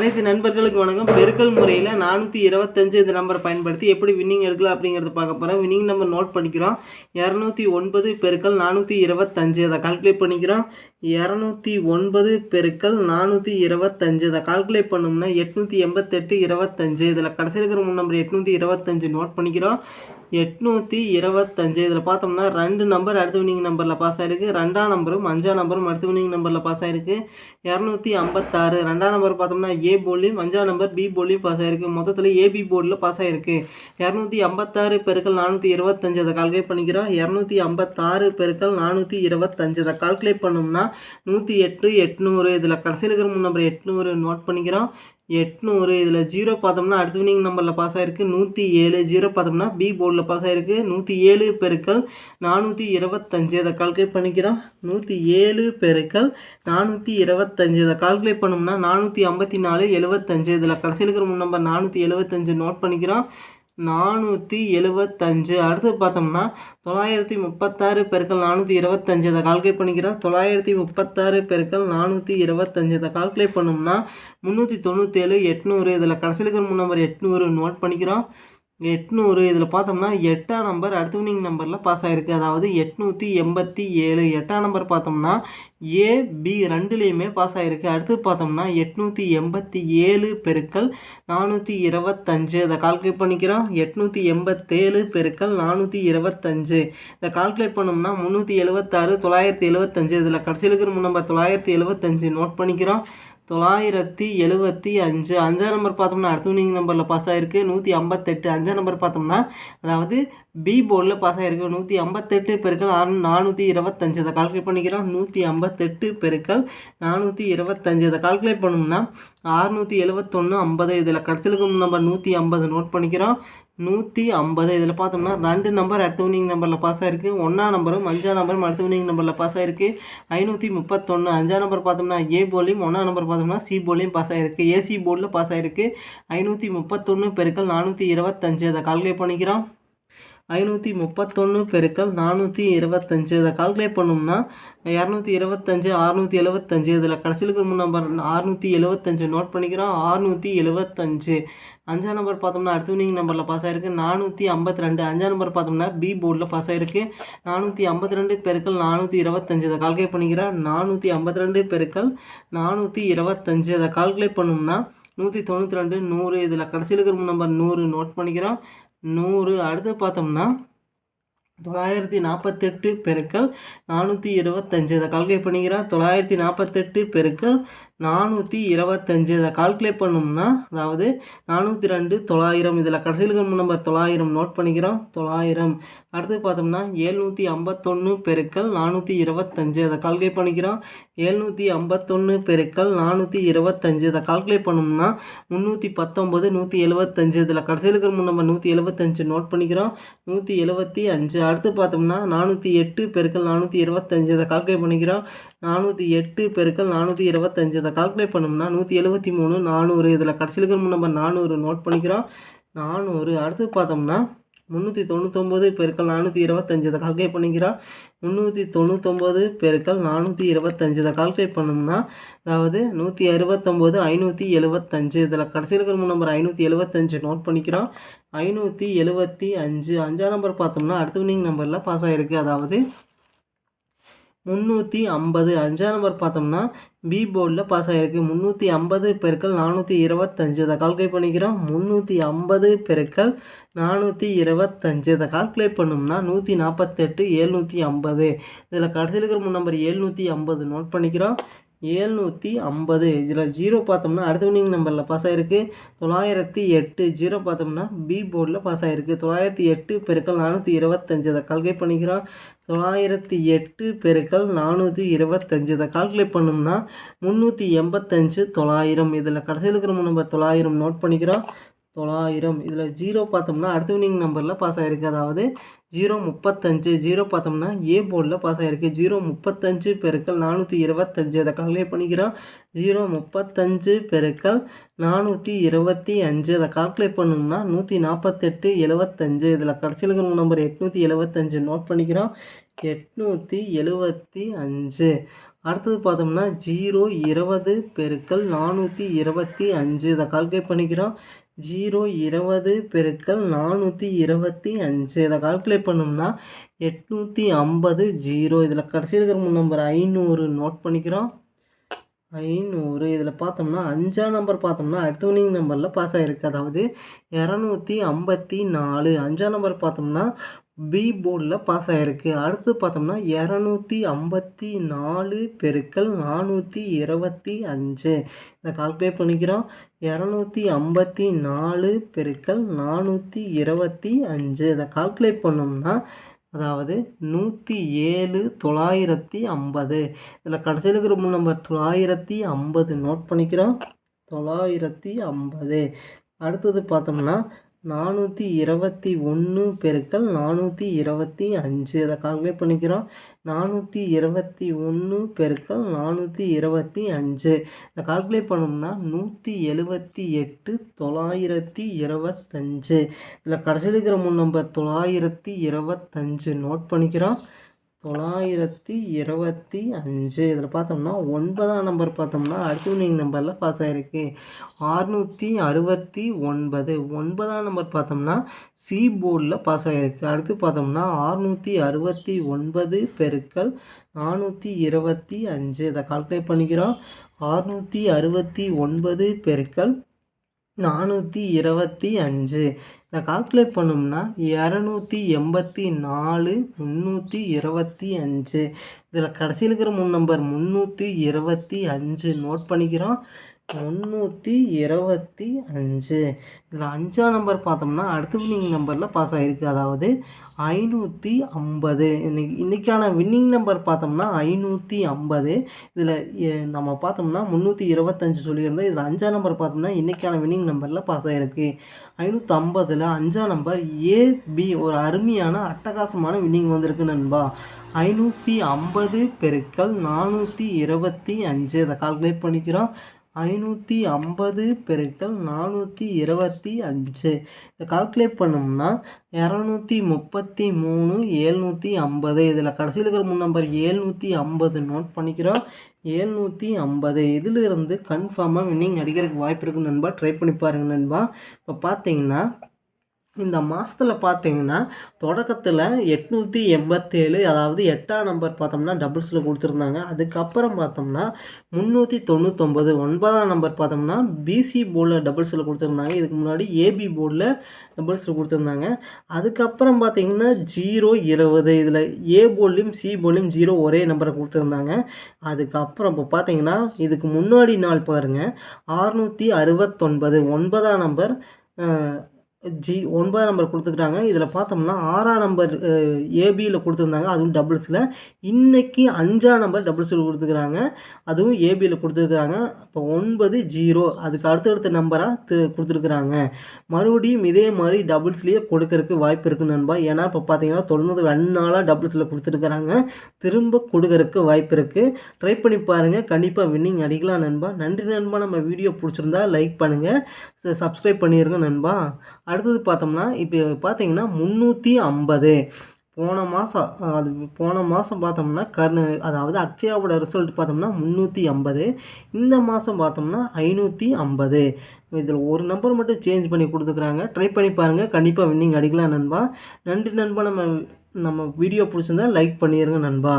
அனைத்து நண்பர்களுக்கு வணக்கம். பெருக்கல் முறையில் நானூற்றி இருபத்தஞ்சு இந்த நம்பரை பயன்படுத்தி எப்படி வின்னிங் எடுக்கலாம் அப்படிங்கிறத பார்க்க போகிறோம் வின்னிங் நம்பர் நோட் பண்ணிக்கிறோம். இரநூத்தி ஒன்பது பெருக்கல் நானூற்றி இருபத்தஞ்சு. அதை கால்குலேட் பண்ணிக்கிறோம். இரநூத்தி ஒன்பது பெருக்கல் நானூற்றி இருபத்தஞ்சு. அதை கால்குலேட் பண்ணோம்னா எட்நூற்றி எண்பத்தெட்டு இருபத்தஞ்சு. இதில் கடைசியில் இருக்கிற மூணு நம்பர் எட்நூற்றி இருபத்தஞ்சு நோட் பண்ணிக்கிறோம். எட்நூற்றி இருபத்தஞ்சு. இதில் பார்த்தோம்னா ரெண்டு நம்பர் அடுத்த வினிங் நம்பரில் பாஸ் ஆகிருக்கு ரெண்டாம் நம்பரும் அஞ்சாம் நம்பரும் அடுத்த வினிங் நம்பரில் பாஸ் ஆகிருக்கு இரநூத்தி ஐம்பத்தாறு. ரெண்டாம் நம்பர் பார்த்தோம்னா ஏ போர்ட்லையும் அஞ்சாம் நம்பர் பி போர்ட்லையும் பாஸ் ஆகிருக்கு மொத்தத்தில் ஏபி போர்டில் பாஸ் ஆகிருக்கு இரநூத்தி ஐம்பத்தாறு பெருக்கள் நானூற்றி இருபத்தஞ்சு. அதை கால்குலேட் பண்ணிக்கிறோம். இரநூத்தி ஐம்பத்தாறு பெருக்கள் நானூற்றி இருபத்தஞ்சு. அதை கால்குலேட் பண்ணோம்னா நூற்றி எட்டு எட்நூறு. இதில் கடைசியில் இருக்கிற மூணு நம்பர் எட்நூறு நோட் பண்ணிக்கிறோம். எட்நூறு இதில் ஜீரோ பார்த்தோம்னா அடுத்த வினிங் நம்பரில் பாஸ் ஆகிருக்கு நூற்றி ஏழு ஜீரோ பார்த்தோம்னா பி போர்டில் பாஸ் ஆகிருக்கு நூற்றி ஏழு பெருக்கள் நானூற்றி இருபத்தஞ்சு. அதை கால்குலேட் பண்ணிக்கிறோம். நூற்றி ஏழு பெருக்கள் நானூற்றி இருபத்தஞ்சு. இதை கால்குலேட் பண்ணோம்னா நானூற்றி ஐம்பத்தி நாலு எழுபத்தஞ்சு. இதில் கடைசியில் இருக்கிற நம்பர் நானூற்றி எழுபத்தஞ்சு நோட் பண்ணிக்கிறோம். நானூற்றி எழுபத்தஞ்சு அடுத்து பார்த்தோம்னா தொள்ளாயிரத்தி முப்பத்தாறு பெருக்கள் நானூற்றி இருபத்தஞ்சு இதை கால்குலேட் பண்ணிக்கிறோம். தொள்ளாயிரத்தி முப்பத்தாறு பெருக்கள் நானூற்றி இருபத்தஞ்சு இதை கால்குலேட் பண்ணோம்னா முந்நூற்றி தொண்ணூற்றேழு எட்நூறு. இதில் கடைசியில் இருக்கிற முன்னம்பர் நம்பர் எட்நூறு நோட் பண்ணிக்கிறோம். எட்நூறு. இதில் பார்த்தோம்னா எட்டாம் நம்பர் அடுத்த வினிங் நம்பரில் பாஸ் ஆகிருக்கு அதாவது எட்நூற்றி எண்பத்தி ஏழு. எட்டாம் நம்பர் பார்த்தோம்னா ஏ பி ரெண்டுலேயுமே பாஸ் ஆகிருக்கு அடுத்து பார்த்தோம்னா எட்நூற்றி எண்பத்தி ஏழு பெருக்கள் நானூற்றி இருபத்தஞ்சு. இதை கால்குலேட் பண்ணிக்கிறோம். எட்நூற்றி எண்பத்தேழு பெருக்கள் நானூற்றி இருபத்தஞ்சு. இதை கால்குலேட் பண்ணோம்னா முந்நூற்றி எழுபத்தாறு தொள்ளாயிரத்தி எழுபத்தஞ்சு இதில் கடைசியில் இருக்கிற நம்பர் தொள்ளாயிரத்தி எழுபத்தஞ்சு நோட் பண்ணிக்கிறோம். தொள்ளாயிரத்தி எழுபத்தி அஞ்சு. அஞ்சாம் நம்பர் பார்த்தோம்னா அடுத்த வினிங் நம்பரில் பாஸ் ஆகிருக்கு நூற்றி ஐம்பத்தெட்டு. அஞ்சாம் நம்பர் பார்த்தோம்னா அதாவது பி போர்டில் பாஸ் ஆகிருக்கு நூற்றி ஐம்பத்தெட்டு பெருக்கள் ஆறு நானூற்றி இருபத்தஞ்சு. அதை கால்குலேட் பண்ணிக்கிறோம். நூற்றி ஐம்பத்தெட்டு பெருக்கள் நானூற்றி இருபத்தஞ்சு. அதை கால்குலேட் பண்ணோம்னா அறுநூற்றி எழுபத்தொன்று ஐம்பது. இதில் கடைசியில் நம்பர் நூற்றி ஐம்பது. நோட் பண்ணிக்கிறோம். நூற்றி ஐம்பது. இதில் பார்த்தோம்னா ரெண்டு நம்பர் அடுத்த வினிங் நம்பரில் பாஸ் ஆகிருக்கு ஒன்றா நம்பரும் அஞ்சாம் நம்பரும் அடுத்த வினிங் நம்பரில் பாஸ் ஆகிருக்கு ஐநூற்றி முப்பத்தொன்று அஞ்சாம் நம்பர் பார்த்தோம்னா ஏ போலியும் ஒன்றாம் நம்பர் பார்த்தோம்னா சி போலியும் பாஸ் ஆகிருக்கு ஏசி போர்டில் பாஸ் ஆகிருக்கு ஐநூற்றி முப்பத்தொன்று பெருக்கள் நானூற்றி இருபத்தஞ்சு. அதை கால்குலேட் பண்ணிக்கிறோம். ஐநூற்றி முப்பத்தொன்று பெருக்கல் நானூற்றி இருபத்தஞ்சு. இதை கால்குலேட் பண்ணோம்னா இரநூத்தி இருபத்தஞ்சு அறுநூற்றி எழுபத்தஞ்சு. இதில் கடைசியில் இருக்கிற நம்பர் அறுநூற்றி எழுபத்தஞ்சு நோட் பண்ணிக்கிறோம். அறுநூற்றி எழுபத்தஞ்சு. அஞ்சாம் நம்பர் பார்த்தோம்னா அடுத்த வினிங் நம்பரில் பாஸ் ஆகிருக்கு நானூற்றி ஐம்பத்தி ரெண்டு. அஞ்சாம் நம்பர் பார்த்தோம்னா பி போர்டில் பாஸ் ஆகிருக்கு நானூற்றி ஐம்பத்தி ரெண்டு பெருக்கள் நானூற்றி இருபத்தஞ்சு. இதை கால்குலேட் பண்ணிக்கிறேன். நானூற்றி ஐம்பத்தி ரெண்டு பெருக்கள் நானூற்றி இருபத்தஞ்சு. அதை கால்குலேட் பண்ணோம்னா நூற்றி தொண்ணூற்றி ரெண்டு நூறு. இதில் கடைசியில் இருக்கிற நம்பர் நூறு. நோட் பண்ணிக்கிறோம். நூறு. அடுத்து பார்த்தோம்னா தொள்ளாயிரத்தி நாற்பத்தெட்டு பெருக்கள் நானூற்றி இருபத்தஞ்சு. இதை கால்குலேட் பண்ணிக்கிறேன். தொள்ளாயிரத்தி நாற்பத்தெட்டு பெருக்கள் நானூற்றி இருபத்தஞ்சு. இதை கால்குலேட் பண்ணோம்னா அதாவது நானூற்றி ரெண்டு தொள்ளாயிரம். இதில் கடைசியில் நம்ம நம்பர் தொள்ளாயிரம் நோட் பண்ணிக்கிறோம். தொள்ளாயிரம். அடுத்து பார்த்தோம்னா ஏழ்நூற்றி ஐம்பத்தொன்று பெருக்கள் நானூற்றி இருபத்தஞ்சு. அதை கால்குலேட் பண்ணிக்கிறோம். ஏழ்நூற்றி ஐம்பத்தொன்று பெருக்கள் நானூற்றி இருபத்தஞ்சு. இதை கால்குலேட் பண்ணோம்னா முந்நூற்றி பத்தொம்பது நூற்றி எழுபத்தஞ்சு. இதில் கடைசியில் இருக்கிற நம்பர் நூற்றி எழுபத்தஞ்சு நோட் பண்ணிக்கிறோம். நூற்றி எழுபத்தி அஞ்சு. அடுத்து பார்த்தோம்னா நானூற்றி எட்டு பெருக்கள் நானூற்றி இருபத்தஞ்சு. இதை கால்குலேட் பண்ணிக்கிறோம். நானூற்றி எட்டு பெருக்கள் நானூற்றி இருபத்தஞ்சு. இதை கால்குலேட் பண்ணோம்னா நூற்றி எழுபத்தி மூணு நானூறு. இதில் கடைசியில் இருக்கிற நம்பர் நானூறு. நோட் பண்ணிக்கிறோம். நானூறு. அடுத்து பார்த்தோம்னா முந்நூற்றி தொண்ணூத்தொம்பது பெருக்கள் நானூற்றி இருபத்தஞ்சு. இதை கால்குலேட் பண்ணிக்கிறோம். முந்நூற்றி தொண்ணூத்தொம்பது பெருக்கள் நானூற்றி இருபத்தஞ்சு. இதை கால்குலேட் பண்ணோம்னா அதாவது நூற்றி அறுபத்தொம்போது ஐநூற்றி எழுபத்தஞ்சு இதில் கடைசியில் இருக்கிற நம்பர் ஐநூற்றி எழுபத்தஞ்சு நோட் பண்ணிக்கிறோம். ஐநூற்றி எழுபத்தி அஞ்சு. அஞ்சாம் நம்பர் பார்த்தோம்னா அடுத்த வினிங் நம்பரில் பாஸ் ஆகிருக்கு அதாவது முந்நூற்றி ஐம்பது. அஞ்சாம் நம்பர் பார்த்தோம்னா பி போர்டில் பாஸ் ஆகிருக்கு முந்நூற்றி ஐம்பது பெருக்கள் நானூற்றி இருபத்தஞ்சு. இதை கால்குலேட் பண்ணிக்கிறோம். முந்நூற்றி ஐம்பது பெருக்கள் நானூற்றி இருபத்தஞ்சு. இதை கால்குலேட் பண்ணோம்னா நூற்றி நாற்பத்தெட்டு ஏழ்நூற்றி ஐம்பது. இதில் கடைசியில் இருக்கிற நம்பர் ஏழ்நூற்றி ஐம்பது. நோட் பண்ணிக்கிறோம். ஏழ்நூற்றி ஐம்பது இதில் ஜீரோ பார்த்தோம்னா அடுத்த வினிங் நம்பரில் பாஸ் ஆகிருக்கு தொள்ளாயிரத்தி எட்டு ஜீரோ பார்த்தோம்னா பி போர்டில் பாஸ் ஆகிருக்கு தொள்ளாயிரத்தி எட்டு பெருக்கள் நானூற்றி இருபத்தஞ்சு. அதை கால்குலேட் பண்ணிக்கிறோம். தொள்ளாயிரத்தி எட்டு பெருக்கள் நானூற்றி இருபத்தஞ்சு. இதை கால்குலேட் பண்ணோம்னா முந்நூற்றி எண்பத்தஞ்சு தொள்ளாயிரம். இதில் கடைசியில் இருக்கிற நம்பர் தொள்ளாயிரம் நோட் பண்ணிக்கிறோம். தொள்ளாயிரம். இதில் ஜீரோ பார்த்தோம்னா அடுத்த வினிங் நம்பரில் பாஸ் ஆகிருக்கு அதாவது ஜீரோ முப்பத்தஞ்சு. ஜீரோ பார்த்தோம்னா ஏ போர்டில் பாஸ் ஆகிருக்கு ஜீரோ முப்பத்தஞ்சு பெருக்கள் நானூற்றி இருபத்தஞ்சு. அதை கால்குலேட் பண்ணிக்கிறோம். ஜீரோ முப்பத்தஞ்சு பெருக்கள் நானூற்றி இருபத்தி அஞ்சு. அதை கால்குலேட் பண்ணோம்னா நூற்றி நாற்பத்தெட்டு எழுபத்தஞ்சு இதில் கடைசியில் இருக்கிற நம்பர் எட்நூற்றி எழுபத்தஞ்சு நோட் பண்ணிக்கிறோம். எட்நூற்றி எழுபத்தி அஞ்சு. அடுத்தது பார்த்தோம்னா ஜீரோ இருபது பெருக்கல் நானூற்றி இருபத்தி அஞ்சு. இதை கால்குலேட் பண்ணிக்கிறோம். ஜீரோ இருபது பெருக்கல் நானூற்றி இருபத்தி அஞ்சு. இதை கால்குலேட் பண்ணோம்னா எட்நூற்றி ஐம்பது ஜீரோ. இதில் கடைசியில் இருக்கிற மூணு நம்பர் ஐநூறு நோட் பண்ணிக்கிறோம். ஐநூறு. இதில் பார்த்தோம்னா அஞ்சாம் நம்பர் பார்த்தோம்னா அடுத்த வினிங் நம்பரில் பாஸ் ஆகிருக்கு அதாவது இரநூத்தி ஐம்பத்தி நாலு. அஞ்சாம் நம்பர் பார்த்தோம்னா பி போர்டில் பாஸ் ஆகிருக்கு அடுத்து பார்த்தோம்னா இரநூத்தி ஐம்பத்தி நாலு பெருக்கல் நானூற்றி இருபத்தி அஞ்சு. இதை கால்குலேட் பண்ணிக்கிறோம். இரநூத்தி ஐம்பத்தி நாலு பெருக்கல் நானூற்றி இருபத்தி அஞ்சு. இதை கால்குலேட் பண்ணோம்னா அதாவது நூற்றி ஏழு தொள்ளாயிரத்தி ஐம்பது. இதில் கடைசியில் இருக்கிற மூணு நம்பர் தொள்ளாயிரத்தி ஐம்பது நோட் பண்ணிக்கிறோம். தொள்ளாயிரத்தி ஐம்பது. அடுத்தது பார்த்தோம்னா நானூற்றி இருபத்தி ஒன்று பெருக்கல் நானூற்றி இருபத்தி அஞ்சு. அதை கால்குலேட் பண்ணிக்கிறோம். நானூற்றி இருபத்தி ஒன்று பெருக்கல் நானூற்றி இருபத்தி அஞ்சு. இதை கால்குலேட் பண்ணோம்னா நூற்றி எழுபத்தி எட்டு தொள்ளாயிரத்தி இருபத்தஞ்சு இதில் கடைசியில் இருக்கிற மூணு நம்பர் தொள்ளாயிரத்தி இருபத்தஞ்சு நோட் பண்ணிக்கிறோம். தொள்ளாயிரத்தி இருபத்தி அஞ்சு. இதில் பார்த்தோம்னா ஒன்பதாம் நம்பர் பார்த்தோம்னா அர்ஜுனிங் நம்பரில் பாஸ் ஆகிருக்கு ஆறுநூற்றி அறுபத்தி ஒன்பது. ஒன்பதாம் நம்பர் பார்த்தோம்னா சி போர்டில் பாஸ் ஆகிருக்கு அடுத்து பார்த்தோம்னா ஆறுநூற்றி அறுபத்தி ஒன்பது பெருக்கள் நானூற்றி இருபத்தி அஞ்சு. இதை கால்குலேட் பண்ணிக்கிறோம். ஆறுநூற்றி அறுபத்தி ஒன்பது பெருக்கள் நானூற்றி இருபத்தி அஞ்சு. இதை கால்குலேட் பண்ணோம்னா இரநூத்தி எண்பத்தி நாலு முந்நூற்றி இருபத்தி அஞ்சு. இதில் கடைசியில் இருக்கிற மூணு நம்பர் முந்நூற்றி இருபத்தி அஞ்சு. நோட் பண்ணிக்கிறோம். முந்நூற்றி இருபத்தி அஞ்சு. இதில் அஞ்சாம் நம்பர் பார்த்தோம்னா அடுத்த வின்னிங் நம்பரில் பாஸ் ஆகிருக்கு அதாவது ஐநூற்றி ஐம்பது. இன்னைக்கு இன்றைக்கான வின்னிங் நம்பர் பார்த்தோம்னா ஐநூற்றி ஐம்பது. இதில் நம்ம பார்த்தோம்னா முந்நூற்றி இருபத்தஞ்சு சொல்லியிருந்தோம். இதில் அஞ்சாம் நம்பர் பார்த்தோம்னா இன்றைக்கான வின்னிங் நம்பரில் பாஸ் ஆகிருக்கு ஐநூற்றி ஐம்பதில் அஞ்சாம் நம்பர் ஏபி ஒரு அருமையான அட்டகாசமான வின்னிங் வந்திருக்கு நண்பா. ஐநூற்றி ஐம்பது பெருக்கள் நானூற்றி இருபத்தி அஞ்சு. அதை கால்குலேட் பண்ணிக்கிறோம். ஐநூற்றி ஐம்பது பெருக்கல் நானூற்றி இருபத்தி அஞ்சு. இதை கால்குலேட் பண்ணோம்னா இரநூத்தி முப்பத்தி மூணு ஏழ்நூற்றி ஐம்பது. இதில் கடைசியில் இருக்கிற மூணு நம்பர் ஏழ்நூற்றி ஐம்பது நோட் பண்ணிக்கிறோம். ஏழ்நூற்றி ஐம்பது. இதிலிருந்து கன்ஃபார்மாக வின்னிங் அடிக்கிறதுக்கு வாய்ப்பு இருக்குது நண்பா ட்ரை பண்ணி பாருங்கள் நண்பா. இப்போ பார்த்தீங்கன்னா இந்த மாதத்தில் பார்த்தீங்கன்னா தொடக்கத்தில் எட்நூற்றி எண்பத்தேழு அதாவது எட்டாம் நம்பர் பார்த்தோம்னா டபுள்ஸில் கொடுத்துருந்தாங்க. அதுக்கப்புறம் பார்த்தோம்னா முந்நூற்றி தொண்ணூத்தொம்பது ஒன்பதாம் நம்பர் பார்த்தோம்னா பிசி போர்டில் டபுள்ஸில் கொடுத்துருந்தாங்க. இதுக்கு முன்னாடி ஏபி போர்டில் டபுள்ஸில் கொடுத்துருந்தாங்க. அதுக்கப்புறம் பார்த்தீங்கன்னா ஜீரோ இருபது இதில் ஏ போர்ட்லேயும் சி போர்ட்லேயும் ஜீரோ ஒரே நம்பரை கொடுத்துருந்தாங்க. அதுக்கப்புறம் இப்போ பார்த்தீங்கன்னா இதுக்கு முன்னாடி நாள் பாருங்கள் ஆறுநூற்றி அறுபத்தொன்பது ஒன்பதாம் நம்பர் ஜி ஒன்பதாம் நம்பர் கொடுத்துருக்காங்க. இதில் பார்த்தோம்னா ஆறாம் நம்பர் ஏபியில் கொடுத்துருந்தாங்க. அதுவும் டபுள்ஸில் இன்றைக்கி அஞ்சாம் நம்பர் டபுள்ஸில் கொடுத்துக்கிறாங்க அதுவும் ஏபியில் கொடுத்துருக்குறாங்க இப்போ ஒன்பது ஜீரோ அதுக்கு அடுத்தடுத்த நம்பராக த கொடுத்துருக்குறாங்க. மறுபடியும் இதே மாதிரி டபுள்ஸ்லேயே கொடுக்கறதுக்கு வாய்ப்பு இருக்குது நண்பா. ஏன்னா இப்போ பார்த்தீங்கன்னா தொடர்ந்து ரெண்டு நாளாக டபுள்ஸில் கொடுத்துருக்குறாங்க. திரும்ப கொடுக்கறதுக்கு வாய்ப்பு இருக்குது ட்ரை பண்ணி பாருங்கள் கண்டிப்பாக வின்னிங் அடிக்கலாம் நண்பா. நன்றி நண்பா. நம்ம வீடியோ பிடிச்சிருந்தா லைக் பண்ணுங்கள் சப்ஸ்கிரைப் பண்ணிடுங்க நண்பா. அடுத்தது பார்த்தோம்னா இப்போ பார்த்தீங்கன்னா முந்நூற்றி ஐம்பது. போன மாதம் அது போன மாதம் பார்த்தோம்னா கர்ண அதாவது அக்ஷயாவோட ரிசல்ட் பார்த்தோம்னா முந்நூற்றி ஐம்பது. இந்த மாதம் பார்த்தோம்னா ஐநூற்றி ஐம்பது. இதில் ஒரு நம்பர் மட்டும் சேஞ்ச் பண்ணி கொடுத்துக்குறாங்க. ட்ரை பண்ணி பாருங்கள் கண்டிப்பாக வின்னிங் அடிக்கலாம் நண்பா. நன்றி நண்பா. நம்ம நம்ம வீடியோ பிடிச்சிருந்தா லைக் பண்ணிடுங்க நண்பா.